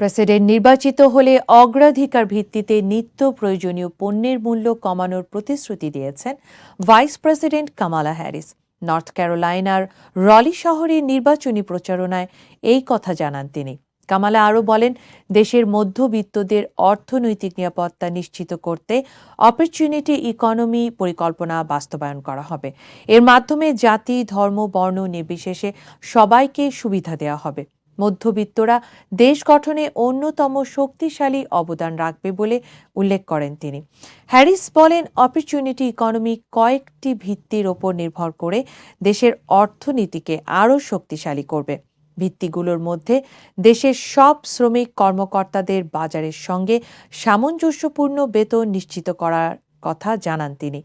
President নির্বাচিত হলে অগ্রাধিকার ভিত্তিতে নিত্য প্রয়োজনীয় পণ্যের মূল্য কমানোর প্রতিশ্রুতি দিয়েছেন vice president Kamala Harris. North ক্যারোলাইনার Raleigh শহরে নির্বাচনী প্রচারণায় এই কথা জানান তিনি। কামালা আরও বলেন, দেশের মধ্যবিত্তদের অর্থনৈতিক নিরাপত্তা নিশ্চিত করতে অপরচুনিটি, ইকোনমি পরিকল্পনা বাস্তবায়ন করা হবে। এর মাধ্যমে জাতি, ধর্ম, বর্ণ নির্বিশেষে সবাইকে সুবিধা দেওয়া হবে। মধ্যবিত্তরা দেশ গঠনে অন্যতম শক্তিশালী অবদান রাখবে বলে উল্লেখ করেন তিনি। হ্যারিস বলেন অপরচুনিটি ইকোনমি কয়েকটি ভিত্তির ওপর নির্ভর করে দেশের অর্থনীতিকে আরও শক্তিশালী করবে। ভিত্তিগুলোর মধ্যে দেশের সব শ্রমিক কর্মকর্তাদের বাজারের সঙ্গে সামঞ্জস্যপূর্ণ বেতন নিশ্চিত করার কথা জানান তিনি।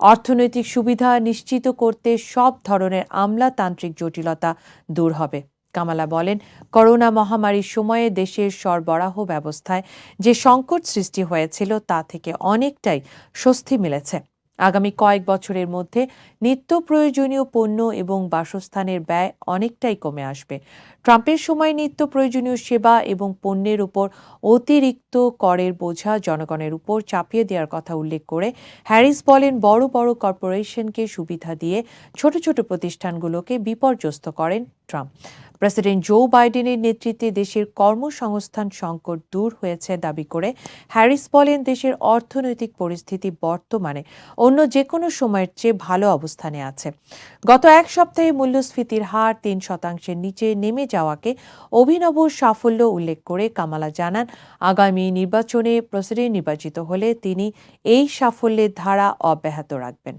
অর্থনৈতিক সুবিধা নিশ্চিত করতে সব ধরনের আমলাতান্ত্রিক জটিলতা দূর হবে। কামালা বলেন, করোনা মহামারীর সময়ে দেশের সরবরাহ ব্যবস্থায় যে সংকট সৃষ্টি হয়েছিল তা থেকে অনেকটাই স্বস্তি মিলেছে। আগামী কয়েক বছরের মধ্যে নিত্য প্রয়োজনীয় পণ্য এবং বাসস্থানের ব্যয় অনেকটাই কমে আসবে। ট্রাম্পের সময় নিত্য প্রয়োজনীয় সেবা এবং পণ্যের উপর অতিরিক্ত করের বোঝা জনগণের উপর চাপিয়ে দেওয়ার কথা উল্লেখ করে হ্যারিস বলেন, বড় বড় কর্পোরেশনকে সুবিধা দিয়ে ছোট ছোট প্রতিষ্ঠানগুলোকে বিপর্যস্ত করেন ট্রাম্প। প্রেসিডেন্ট জো বাইডেনের নেতৃত্বে দেশের কর্মসংস্থান সংকট দূর হয়েছে দাবি করে হ্যারিস বলেন, দেশের অর্থনৈতিক পরিস্থিতি বর্তমানে অন্য যে কোনো সময়ের চেয়ে ভালো অবস্থানে আছে। গত এক সপ্তাহে মূল্যস্ফীতির হার তিন শতাংশের নিচে নেমে যাওয়াকে অভিনব সাফল্য উল্লেখ করে কামালা জানান, আগামী নির্বাচনে প্রেসিডেন্ট নির্বাচিত হলে তিনি এই সাফল্যের ধারা অব্যাহত রাখবেন।